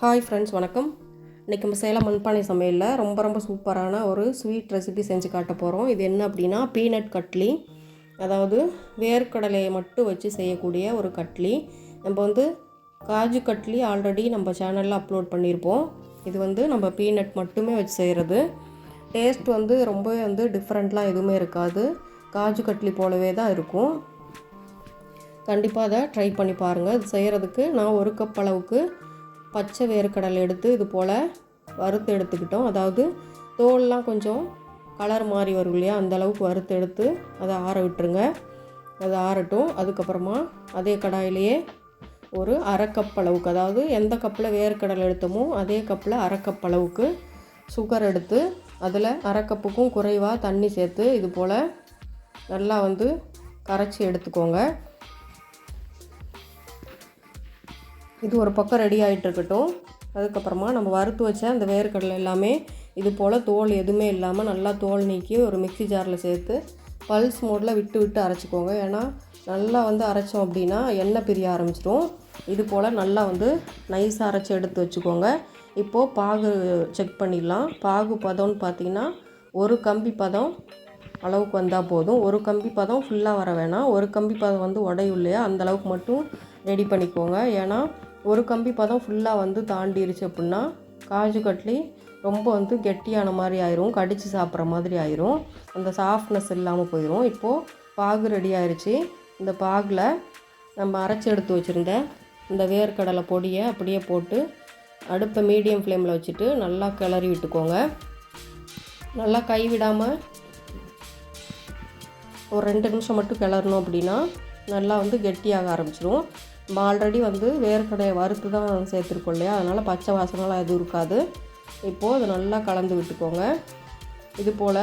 Hi friends வணக்கம். இன்றைக்கி நம்ம சேலம் மண்பானை சமையலில் ரொம்ப ரொம்ப சூப்பரான ஒரு ஸ்வீட் ரெசிபி செஞ்சு காட்ட போகிறோம் இது என்ன அப்படின்னா பீனட் கட்லி. அதாவது வேர்க்கடலையை மட்டும் வச்சு செய்யக்கூடிய ஒரு கட்லி. நம்ம வந்து காஜு கட்லி ஆல்ரெடி நம்ம சேனலில் அப்லோட் பண்ணியிருப்போம். இது வந்து நம்ம பீனட் மட்டுமே வச்சு செய்கிறது டேஸ்ட் வந்து ரொம்ப வந்து டிஃப்ரெண்ட்லாம் எதுவுமே இருக்காது. காஜு கட்லி போலவே தான் இருக்கும். கண்டிப்பாக அதை ட்ரை பண்ணி பாருங்கள் இது செய்கிறதுக்கு நான் ஒரு கப் அளவுக்கு பச்சை வேர்க்கடலை எடுத்து இது போல் வறுத்து எடுத்துக்கிட்டோம். அதாவது தோல்லாம் கொஞ்சம் கலர் மாறி வரும் இல்லையா? அந்த அளவுக்கு வறுத்து எடுத்து அதை ஆற விட்டுருங்க. அது ஆறட்டும். அதுக்கப்புறமா அதே கடாயிலேயே ஒரு அரை கப் அளவுக்கு அதாவது எந்த கப்பில் வேர்க்கடலை எடுத்தோமோ அதே கப்பில் அரை கப் அளவுக்கு சுகர் எடுத்து அதில் அரை கப்புக்கும் குறைவாக தண்ணி சேர்த்து இது போல் நல்லா வந்து கரைச்சி எடுத்துக்கோங்க. இது ஒரு பக்கம் ரெடி ஆகிட்டு இருக்கட்டும் அதுக்கப்புறமா நம்ம வறுத்து வச்ச அந்த வேர்க்கடலை எல்லாமே இது போல் தோல் எதுவுமே இல்லாமல் நல்லா தோல் நீக்கி ஒரு மிக்சி ஜாரில் சேர்த்து பல்ஸ் மோடில் விட்டு விட்டு அரைச்சிக்கோங்க. ஏன்னா நல்லா வந்து அரைச்சோம் அப்படின்னா எண்ணெய் பிரிய ஆரம்பிச்சிடும் இது போல் நல்லா வந்து நைஸாக அரைச்சி எடுத்து வச்சுக்கோங்க. இப்போது பாகு செக் பண்ணிடலாம். பாகு பதம்னு பார்த்தீங்கன்னா ஒரு கம்பி பதம் அளவுக்கு வந்தால் போதும். ஒரு கம்பி பதம் ஃபுல்லாக வர வேணாம். ஒரு கம்பி பதம் வந்து உடையும் இல்லையா? அந்த அளவுக்கு மட்டும் ரெடி பண்ணிக்கோங்க. ஏன்னா ஒரு கம்பி பதம் ஃபுல்லாக வந்து தாண்டிருச்சு அப்படின்னா காஜு கட்லி ரொம்ப வந்து கெட்டியான மாதிரி ஆயிரும் கடித்து சாப்பிட்ற மாதிரி ஆயிரும். அந்த சாஃப்ட்னஸ் இல்லாமல் போயிடும் இப்போது பாகு ரெடி ஆயிடுச்சு இந்த பாகில் நம்ம அரைச்சி எடுத்து வச்சுருந்த இந்த வேர்க்கடலை பொடியை அப்படியே போட்டு அடுப்பை மீடியம் ஃப்ளேமில் வச்சுட்டு நல்லா கிளறி விட்டுக்கோங்க. நல்லா கைவிடாமல் ஒரு ரெண்டு நிமிஷம் மட்டும் கிளறணும் அப்படின்னா நல்லா வந்து கெட்டியாக ஆரம்பிச்சிடும் நம்ம ஆல்ரெடி வந்து வேர்க்கடையை வறுத்து தான் சேர்த்துருக்கோம் இல்லையா? அதனால் பச்சை வாசனெலாம் எதுவும் இருக்காது. இப்போது அதை நல்லா கலந்து விட்டுக்கோங்க. இது போல்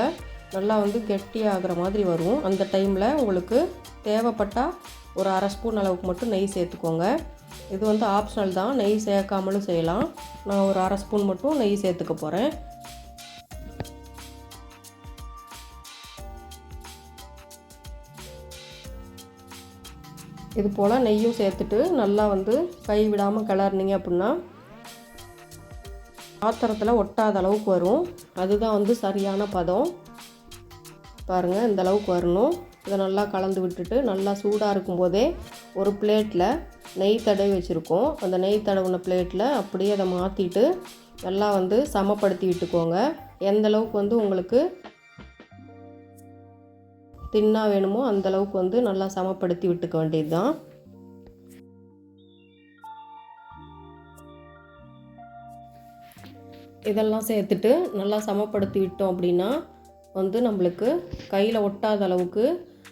நல்லா வந்து கெட்டியாகிற மாதிரி வரும். அந்த டைமில் உங்களுக்கு தேவைப்பட்டால் ஒரு அரை ஸ்பூன் அளவுக்கு மட்டும் நெய் சேர்த்துக்கோங்க. இது வந்து ஆப்ஷனல் தான். நெய் சேர்க்காமலும் செய்யலாம். நான் ஒரு அரை ஸ்பூன் மட்டும் நெய் சேர்த்துக்க போகிறேன் இது போல் நெய்யும் சேர்த்துட்டு நல்லா வந்து கை விடாமல் கிளறினீங்க அப்படின்னா பாத்திரத்தில் ஒட்டாத அளவுக்கு வரும். அதுதான் வந்து சரியான பதம். பாருங்கள் இந்த அளவுக்கு வரணும். இதை நல்லா கலந்து விட்டுட்டு நல்லா சூடாக இருக்கும்போதே ஒரு பிளேட்டில் நெய் தடவி வச்சுருக்கோம். அந்த நெய் தடவுன பிளேட்டில் அப்படியே அதை மாற்றிட்டு நல்லா வந்து சமப்படுத்தி விட்டுக்கோங்க. எந்த அளவுக்கு வந்து உங்களுக்கு தின்னாக வேணுமோ அந்த அளவுக்கு வந்து நல்லா சமப்படுத்தி விட்டுக்க வேண்டியது தான் இதெல்லாம் சேர்த்துட்டு நல்லா சமப்படுத்தி விட்டோம் அப்படின்னா வந்து நம்மளுக்கு கையில் ஒட்டாத அளவுக்கு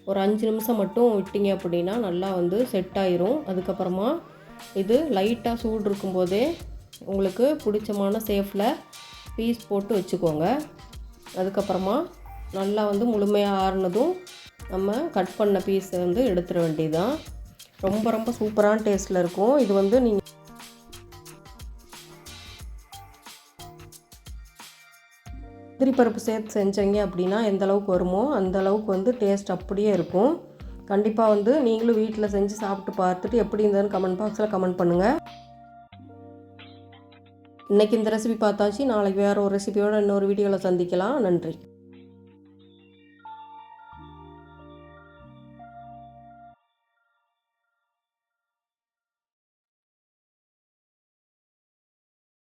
ஒரு அஞ்சு நிமிஷம் மட்டும் விட்டிங்க அப்படின்னா நல்லா வந்து செட் ஆயிரும். அதுக்கப்புறமா இது லைட்டாக சூடு இருக்கும்போதே உங்களுக்கு பிடிச்சமான சேஃபில் பீஸ் போட்டு வச்சுக்கோங்க. அதுக்கப்புறமா நல்லா வந்து முழுமையாக ஆறுனதும் நம்ம கட் பண்ண பீஸை வந்து எடுத்துட வேண்டியதுதான். ரொம்ப ரொம்ப சூப்பரான டேஸ்ட்டில் இருக்கும். இது வந்து நீங்கள் பருப்பு சேர்த்து செஞ்சீங்க அப்படின்னா எந்த அளவுக்கு வருமோ அந்த அளவுக்கு வந்து டேஸ்ட் அப்படியே இருக்கும். கண்டிப்பாக வந்து நீங்களும் வீட்டில் செஞ்சு சாப்பிட்டு பார்த்துட்டு எப்படி இருந்ததுன்னு கமெண்ட் பாக்ஸில் கமெண்ட் பண்ணுங்கள் இன்றைக்கி இந்த ரெசிபி பார்த்தாச்சு. நாளைக்கு வேறு ஒரு ரெசிபியோட இன்னொரு வீடியோவில் சந்திக்கலாம். நன்றி.